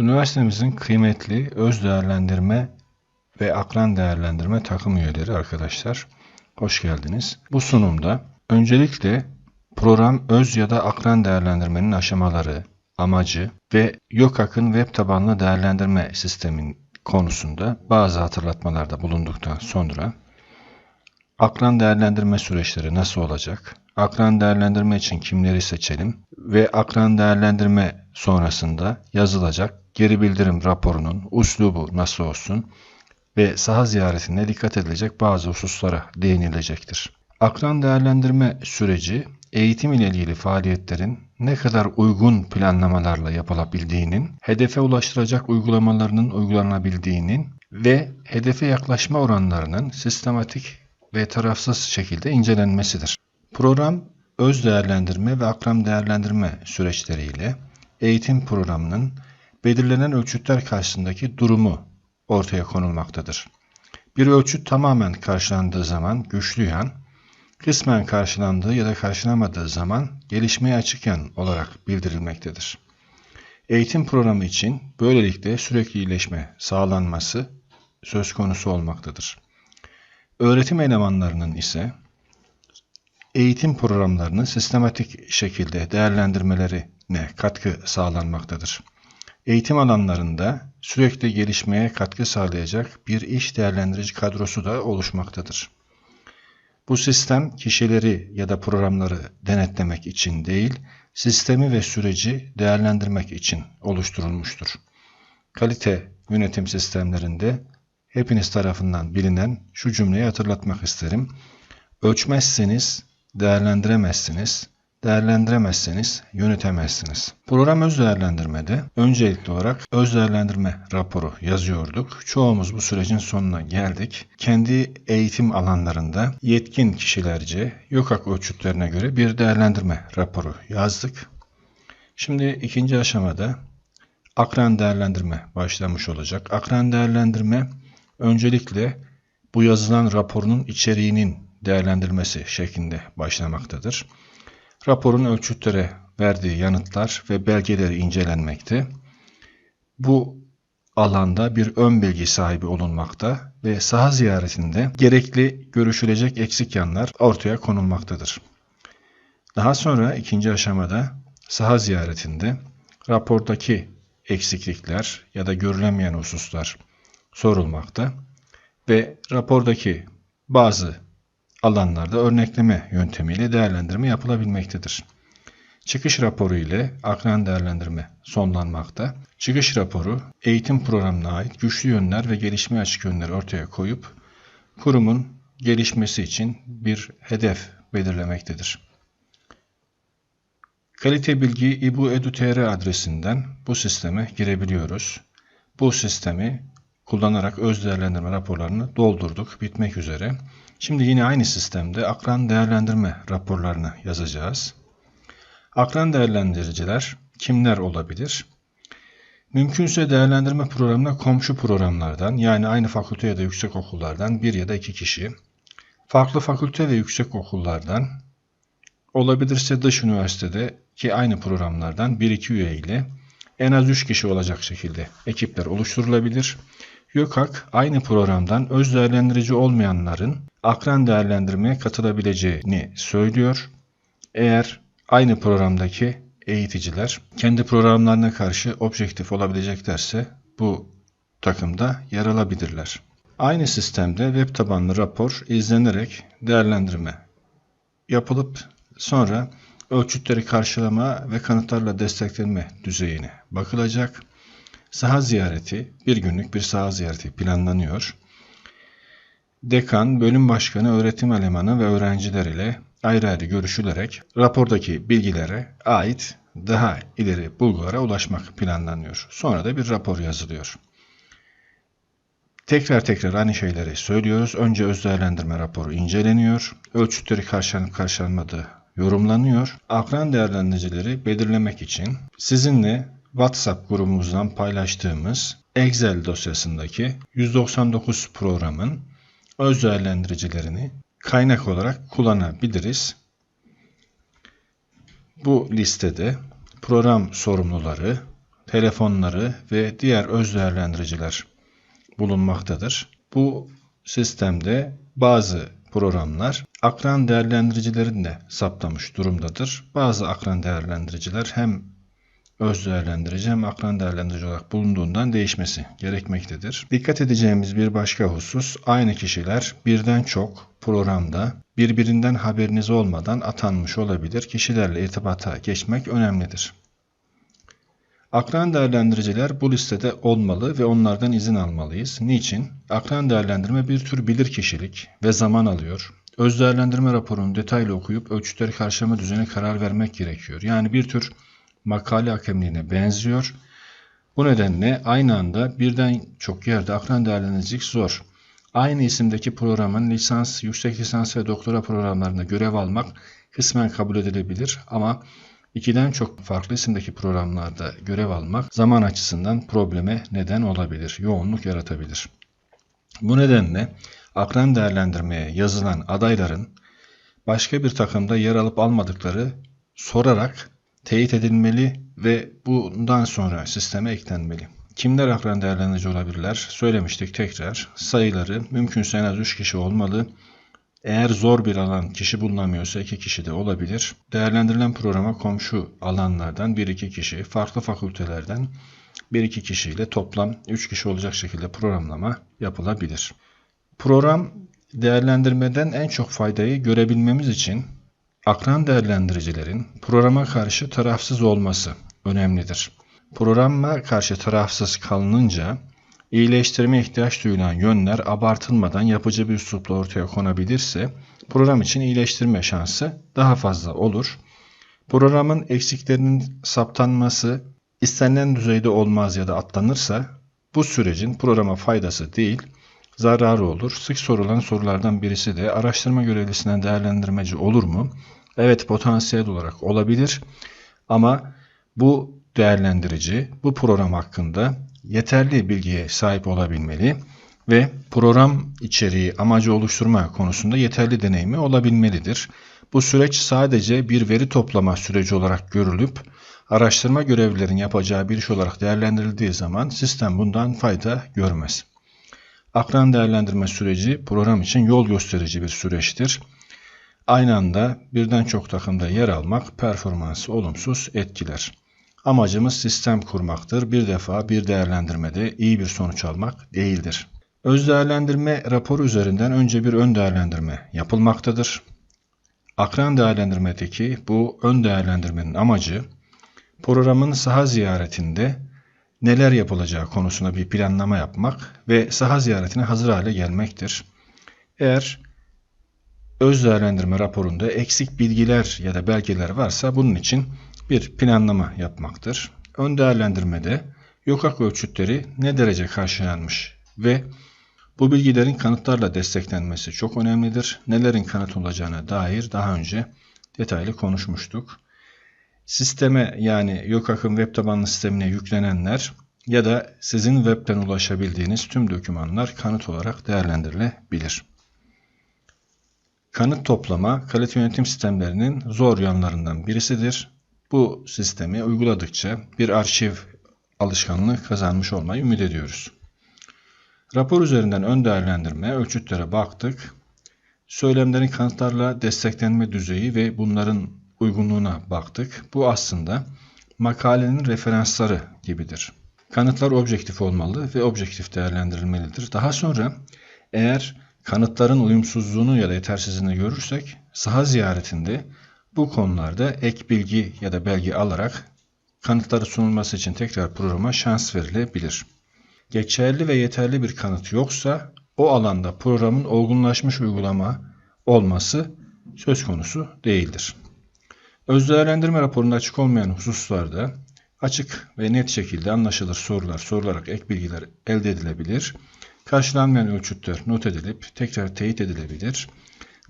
Üniversitemizin kıymetli öz değerlendirme ve akran değerlendirme takım üyeleri arkadaşlar. Hoş geldiniz. Bu sunumda öncelikle program öz ya da akran değerlendirmenin aşamaları, amacı ve YÖKAK'ın web tabanlı değerlendirme sistemin konusunda bazı hatırlatmalarda bulunduktan sonra akran değerlendirme süreçleri nasıl olacak, akran değerlendirme için kimleri seçelim ve akran değerlendirme sonrasında yazılacak geri bildirim raporunun uslubu nasıl olsun ve saha ziyaretinde dikkat edilecek bazı hususlara değinilecektir. Akran değerlendirme süreci eğitim ile ilgili faaliyetlerin ne kadar uygun planlamalarla yapılabildiğinin, hedefe ulaştıracak uygulamalarının uygulanabildiğinin ve hedefe yaklaşma oranlarının sistematik ve tarafsız şekilde incelenmesidir. Program öz değerlendirme ve akran değerlendirme süreçleriyle eğitim programının belirlenen ölçütler karşısındaki durumu ortaya konulmaktadır. Bir ölçüt tamamen karşılandığı zaman güçlü yan, kısmen karşılandığı ya da karşılanmadığı zaman gelişmeye açık yan olarak bildirilmektedir. Eğitim programı için böylelikle sürekli iyileşme sağlanması söz konusu olmaktadır. Öğretim elemanlarının ise eğitim programlarını sistematik şekilde değerlendirmelerine katkı sağlanmaktadır. Eğitim alanlarında sürekli gelişmeye katkı sağlayacak bir iş değerlendirici kadrosu da oluşmaktadır. Bu sistem kişileri ya da programları denetlemek için değil, sistemi ve süreci değerlendirmek için oluşturulmuştur. Kalite yönetim sistemlerinde hepiniz tarafından bilinen şu cümleyi hatırlatmak isterim. Ölçmezseniz değerlendiremezsiniz, değerlendiremezseniz yönetemezsiniz. Program öz değerlendirmede öncelikli olarak öz değerlendirme raporu yazıyorduk. Çoğumuz bu sürecin sonuna geldik. Kendi eğitim alanlarında yetkin kişilerce YÖKAK ölçütlerine göre bir değerlendirme raporu yazdık. Şimdi ikinci aşamada akran değerlendirme başlamış olacak. Akran değerlendirme öncelikle bu yazılan raporun içeriğinin değerlendirmesi şeklinde başlamaktadır. Raporun ölçütlere verdiği yanıtlar ve belgeleri incelenmekte. Bu alanda bir ön bilgi sahibi olunmakta ve saha ziyaretinde gerekli görüşülecek eksik yanlar ortaya konulmaktadır. Daha sonra ikinci aşamada saha ziyaretinde rapordaki eksiklikler ya da görülemeyen hususlar sorulmakta ve rapordaki bazı alanlarda örnekleme yöntemiyle değerlendirme yapılabilmektedir. Çıkış raporu ile akran değerlendirme sonlanmakta. Çıkış raporu eğitim programına ait güçlü yönler ve gelişme açık yönleri ortaya koyup kurumun gelişmesi için bir hedef belirlemektedir. Kalite bilgi İBU Edu.tr adresinden bu sisteme girebiliyoruz. Bu sistemi kullanarak öz değerlendirme raporlarını doldurduk. Bitmek üzere. Şimdi yine aynı sistemde akran değerlendirme raporlarını yazacağız. Akran değerlendiriciler kimler olabilir? Mümkünse değerlendirme programına komşu programlardan yani aynı fakülte ya da yüksek okullardan bir ya da iki kişi, farklı fakülte ve yüksek okullardan, olabilirse dış üniversitede ki aynı programlardan bir iki üye ile en az üç kişi olacak şekilde ekipler oluşturulabilir. YÖKAK aynı programdan öz değerlendirici olmayanların akran değerlendirmeye katılabileceğini söylüyor. Eğer aynı programdaki eğiticiler kendi programlarına karşı objektif olabileceklerse bu takımda yer alabilirler. Aynı sistemde web tabanlı rapor izlenerek değerlendirme yapılıp sonra ölçütleri karşılama ve kanıtlarla desteklenme düzeyine bakılacak. Saha ziyareti, bir günlük bir saha ziyareti planlanıyor. Dekan, bölüm başkanı, öğretim elemanı ve öğrenciler ile ayrı ayrı görüşülerek rapordaki bilgilere ait daha ileri bulgulara ulaşmak planlanıyor. Sonra da bir rapor yazılıyor. Tekrar tekrar aynı şeyleri söylüyoruz. Önce öz değerlendirme raporu inceleniyor. Ölçütleri karşılanıp karşılanmadığı yorumlanıyor. Akran değerlendiricileri belirlemek için sizinle WhatsApp grubumuzdan paylaştığımız Excel dosyasındaki 199 programın öz değerlendiricilerini kaynak olarak kullanabiliriz. Bu listede program sorumluları, telefonları ve diğer öz değerlendiriciler bulunmaktadır. Bu sistemde bazı programlar akran değerlendiricilerini de saptamış durumdadır. Bazı akran değerlendiriciler hem öz değerlendirici hem akran değerlendirici olarak bulunduğundan değişmesi gerekmektedir. Dikkat edeceğimiz bir başka husus aynı kişiler birden çok programda birbirinden haberiniz olmadan atanmış olabilir. Kişilerle irtibata geçmek önemlidir. Akran değerlendiriciler bu listede olmalı ve onlardan izin almalıyız. Niçin? Akran değerlendirme bir tür bilir kişilik ve zaman alıyor. Öz değerlendirme raporunu detaylı okuyup ölçütleri karşılama düzeni karar vermek gerekiyor. Yani bir tür makale hakemliğine benziyor. Bu nedenle aynı anda birden çok yerde akran değerlendiricilik zor. Aynı isimdeki programın lisans, yüksek lisans ve doktora programlarında görev almak kısmen kabul edilebilir ama ikiden çok farklı isimdeki programlarda görev almak zaman açısından probleme neden olabilir, yoğunluk yaratabilir. Bu nedenle akran değerlendirmeye yazılan adayların başka bir takımda yer alıp almadıkları sorarak teyit edilmeli ve bundan sonra sisteme eklenmeli. Kimler akran değerlendirici olabilirler? Söylemiştik tekrar. Sayıları mümkünse en az 3 kişi olmalı. Eğer zor bir alan kişi bulunamıyorsa 2 kişi de olabilir. Değerlendirilen programa komşu alanlardan 1-2 kişi, farklı fakültelerden 1-2 kişiyle toplam 3 kişi olacak şekilde programlama yapılabilir. Program değerlendirmeden en çok faydayı görebilmemiz için akran değerlendiricilerin programa karşı tarafsız olması önemlidir. Programa karşı tarafsız kalınınca iyileştirme ihtiyaç duyulan yönler abartılmadan yapıcı bir üslupla ortaya konabilirse program için iyileştirme şansı daha fazla olur. Programın eksiklerinin saptanması istenilen düzeyde olmaz ya da atlanırsa bu sürecin programa faydası değil, zararı olur. Sık sorulan sorulardan birisi de araştırma görevlisinden değerlendirmeci olur mu? Evet potansiyel olarak olabilir ama bu değerlendirici bu program hakkında yeterli bilgiye sahip olabilmeli ve program içeriği amacı oluşturma konusunda yeterli deneyimi olabilmelidir. Bu süreç sadece bir veri toplama süreci olarak görülüp araştırma görevlilerin yapacağı bir iş olarak değerlendirildiği zaman sistem bundan fayda görmez. Akran değerlendirme süreci program için yol gösterici bir süreçtir. Aynı anda birden çok takımda yer almak performansı olumsuz etkiler. Amacımız sistem kurmaktır. Bir defa bir değerlendirmede iyi bir sonuç almak değildir. Öz değerlendirme raporu üzerinden önce bir ön değerlendirme yapılmaktadır. Akran değerlendirmedeki bu ön değerlendirmenin amacı programın saha ziyaretinde neler yapılacağı konusunda bir planlama yapmak ve saha ziyaretine hazır hale gelmektir. Eğer öz değerlendirme raporunda eksik bilgiler ya da belgeler varsa bunun için bir planlama yapmaktır. Ön değerlendirmede YOKAK ölçütleri ne derece karşılanmış ve bu bilgilerin kanıtlarla desteklenmesi çok önemlidir. Nelerin kanıt olacağına dair daha önce detaylı konuşmuştuk. Sisteme yani YOKAK'ın web tabanlı sistemine yüklenenler ya da sizin webten ulaşabildiğiniz tüm dokümanlar kanıt olarak değerlendirilebilir. Kanıt toplama, kalite yönetim sistemlerinin zor yanlarından birisidir. Bu sistemi uyguladıkça bir arşiv alışkanlığı kazanmış olmayı ümit ediyoruz. Rapor üzerinden ön değerlendirme, ölçütlere baktık. Söylemlerin kanıtlarla desteklenme düzeyi ve bunların uygunluğuna baktık. Bu aslında makalenin referansları gibidir. Kanıtlar objektif olmalı ve objektif değerlendirilmelidir. Daha sonra eğer kanıtların uyumsuzluğunu ya da yetersizliğini görürsek saha ziyaretinde bu konularda ek bilgi ya da belge alarak kanıtları sunulması için tekrar programa şans verilebilir. Geçerli ve yeterli bir kanıt yoksa o alanda programın olgunlaşmış uygulama olması söz konusu değildir. Öz değerlendirme raporunda açık olmayan hususlarda açık ve net şekilde anlaşılır sorular sorularak ek bilgiler elde edilebilir. Karşılanmayan ölçütler not edilip tekrar teyit edilebilir.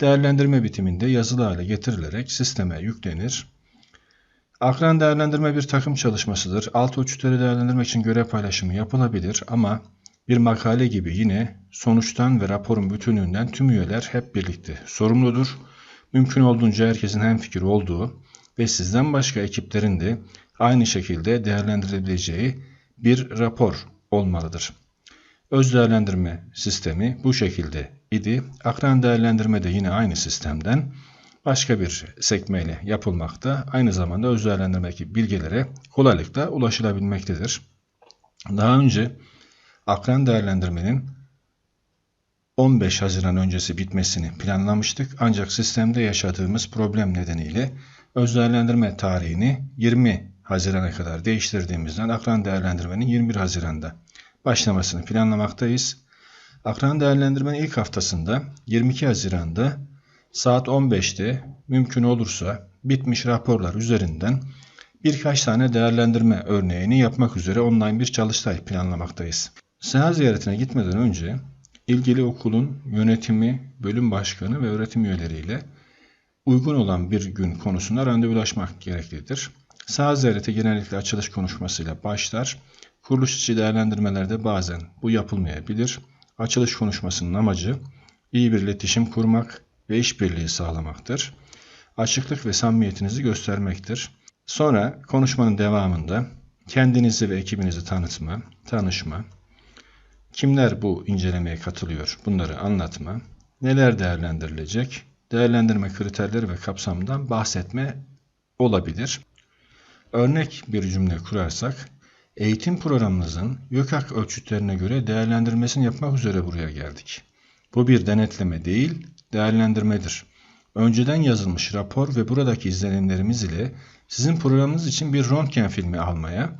Değerlendirme bitiminde yazılı hale getirilerek sisteme yüklenir. Akran değerlendirme bir takım çalışmasıdır. Alt ölçütleri değerlendirmek için görev paylaşımı yapılabilir ama bir makale gibi yine sonuçtan ve raporun bütünlüğünden tüm üyeler hep birlikte sorumludur. Mümkün olduğunca herkesin hemfikir olduğu ve sizden başka ekiplerin de aynı şekilde değerlendirilebileceği bir rapor olmalıdır. Öz değerlendirme sistemi bu şekilde idi. Akran değerlendirme de yine aynı sistemden başka bir sekmeyle yapılmakta. Aynı zamanda öz değerlendirmedeki bilgilere kolaylıkla ulaşılabilmektedir. Daha önce akran değerlendirmenin 15 Haziran öncesi bitmesini planlamıştık. Ancak sistemde yaşadığımız problem nedeniyle öz değerlendirme tarihini 20 Haziran'a kadar değiştirdiğimizden akran değerlendirmenin 21 Haziran'da başlamasını planlamaktayız. Akran değerlendirmenin ilk haftasında 22 Haziran'da saat 15'te mümkün olursa bitmiş raporlar üzerinden birkaç tane değerlendirme örneğini yapmak üzere online bir çalıştay planlamaktayız. Seha ziyaretine gitmeden önce ilgili okulun yönetimi, bölüm başkanı ve öğretim üyeleriyle uygun olan bir gün konusunda randevulaşmak gereklidir. Saha ziyareti genellikle açılış konuşmasıyla başlar. Kuruluş içi değerlendirmelerde bazen bu yapılmayabilir. Açılış konuşmasının amacı iyi bir iletişim kurmak ve işbirliği sağlamaktır. Açıklık ve samimiyetinizi göstermektir. Sonra konuşmanın devamında kendinizi ve ekibinizi tanıtma, tanışma, kimler bu incelemeye katılıyor bunları anlatma, neler değerlendirilecek, değerlendirme kriterleri ve kapsamından bahsetme olabilir. Örnek bir cümle kurarsak, eğitim programınızın YÖKAK ölçütlerine göre değerlendirmesini yapmak üzere buraya geldik. Bu bir denetleme değil, değerlendirmedir. Önceden yazılmış rapor ve buradaki izlenimlerimiz ile sizin programınız için bir röntgen filmi almaya,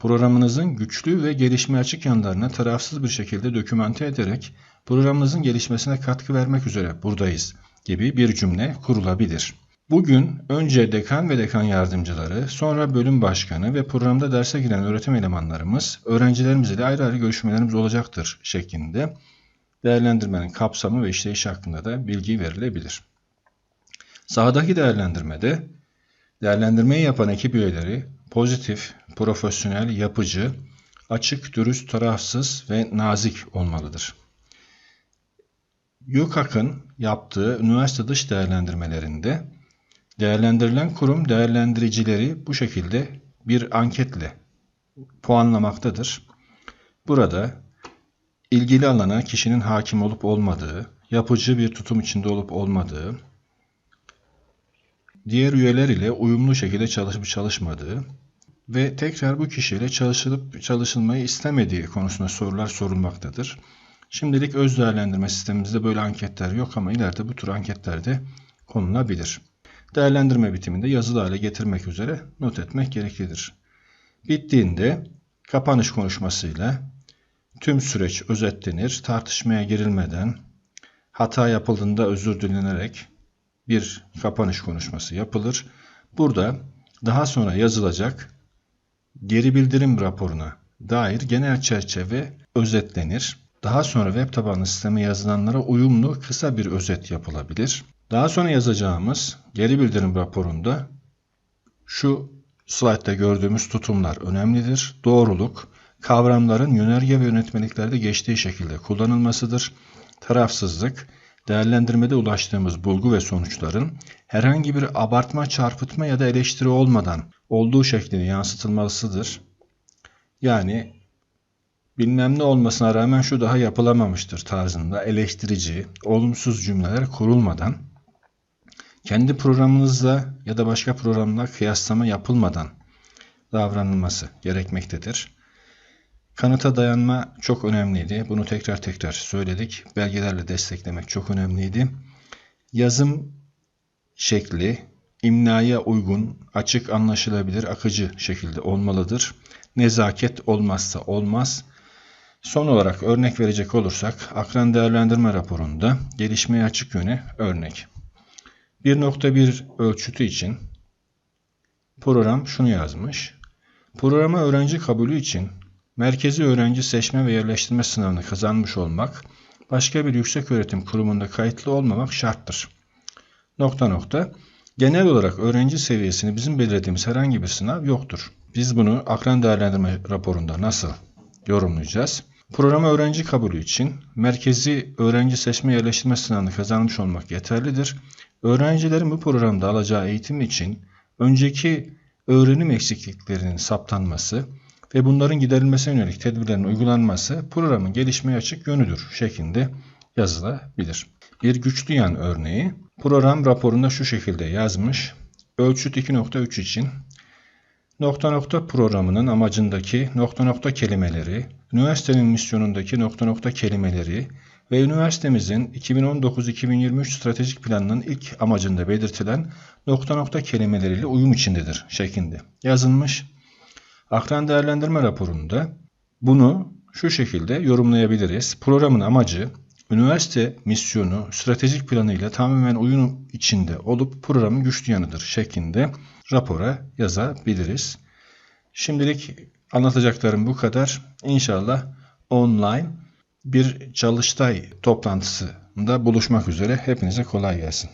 programınızın güçlü ve gelişme açık yanlarını tarafsız bir şekilde dokümante ederek programınızın gelişmesine katkı vermek üzere buradayız gibi bir cümle kurulabilir. Bugün önce dekan ve dekan yardımcıları, sonra bölüm başkanı ve programda derse giren öğretim elemanlarımız, öğrencilerimiz ile ayrı ayrı görüşmelerimiz olacaktır şeklinde değerlendirmenin kapsamı ve işleyişi hakkında da bilgi verilebilir. Sahadaki değerlendirmede değerlendirmeyi yapan ekip üyeleri pozitif, profesyonel, yapıcı, açık, dürüst, tarafsız ve nazik olmalıdır. YÖKAK'ın yaptığı üniversite dış değerlendirmelerinde değerlendirilen kurum değerlendiricileri bu şekilde bir anketle puanlamaktadır. Burada ilgili alana kişinin hakim olup olmadığı, yapıcı bir tutum içinde olup olmadığı, diğer üyeler ile uyumlu şekilde çalışıp çalışmadığı ve tekrar bu kişiyle çalışılıp çalışılmayı istemediği konusunda sorular sorulmaktadır. Şimdilik öz değerlendirme sistemimizde böyle anketler yok ama ileride bu tür anketler de konulabilir. Değerlendirme bitiminde yazılı hale getirmek üzere not etmek gereklidir. Bittiğinde kapanış konuşmasıyla tüm süreç özetlenir, tartışmaya girilmeden hata yapıldığında özür dilenerek bir kapanış konuşması yapılır. Burada daha sonra yazılacak geri bildirim raporuna dair genel çerçeve özetlenir. Daha sonra web tabanlı sisteme yazılanlara uyumlu kısa bir özet yapılabilir. Daha sonra yazacağımız geri bildirim raporunda şu slaytta gördüğümüz tutumlar önemlidir. Doğruluk, kavramların yönerge ve yönetmeliklerde geçtiği şekilde kullanılmasıdır. Tarafsızlık, değerlendirmede ulaştığımız bulgu ve sonuçların herhangi bir abartma, çarpıtma ya da eleştiri olmadan olduğu şeklinde yansıtılmasıdır. Yani bilmem ne olmasına rağmen şu daha yapılamamıştır tarzında eleştirici, olumsuz cümleler kurulmadan, kendi programınızla ya da başka programla kıyaslama yapılmadan davranılması gerekmektedir. Kanıta dayanma çok önemliydi. Bunu tekrar tekrar söyledik. Belgelerle desteklemek çok önemliydi. Yazım şekli imnaya uygun, açık, anlaşılabilir, akıcı şekilde olmalıdır. Nezaket olmazsa olmaz. Son olarak örnek verecek olursak akran değerlendirme raporunda gelişmeye açık yöne örnek. 1.1 ölçütü için program şunu yazmış. Programa öğrenci kabulü için merkezi öğrenci seçme ve yerleştirme sınavını kazanmış olmak, başka bir yüksek öğretim kurumunda kayıtlı olmamak şarttır. Nokta nokta. Genel olarak öğrenci seviyesini bizim belirlediğimiz herhangi bir sınav yoktur. Biz bunu akran değerlendirme raporunda nasıl yorumlayacağız? Programa öğrenci kabulü için merkezi öğrenci seçme yerleştirme sınavını kazanmış olmak yeterlidir. Öğrencilerin bu programda alacağı eğitim için önceki öğrenim eksikliklerinin saptanması ve bunların giderilmesine yönelik tedbirlerin uygulanması programın gelişmeye açık yönüdür şeklinde yazılabilir. Bir güçlü yan örneği program raporunda şu şekilde yazmış. Ölçüt 2.3 için nokta nokta programının amacındaki nokta nokta kelimeleri, üniversitenin misyonundaki nokta nokta kelimeleri ve üniversitemizin 2019-2023 stratejik planının ilk amacında belirtilen nokta nokta kelimeleriyle uyum içindedir şeklinde yazılmış. Akran değerlendirme raporunda bunu şu şekilde yorumlayabiliriz. Programın amacı üniversite misyonu stratejik planıyla tamamen uyum içinde olup programın güçlü yanıdır şeklinde rapora yazabiliriz. Şimdilik anlatacaklarım bu kadar. İnşallah online bir çalıştay toplantısında buluşmak üzere. Hepinize kolay gelsin.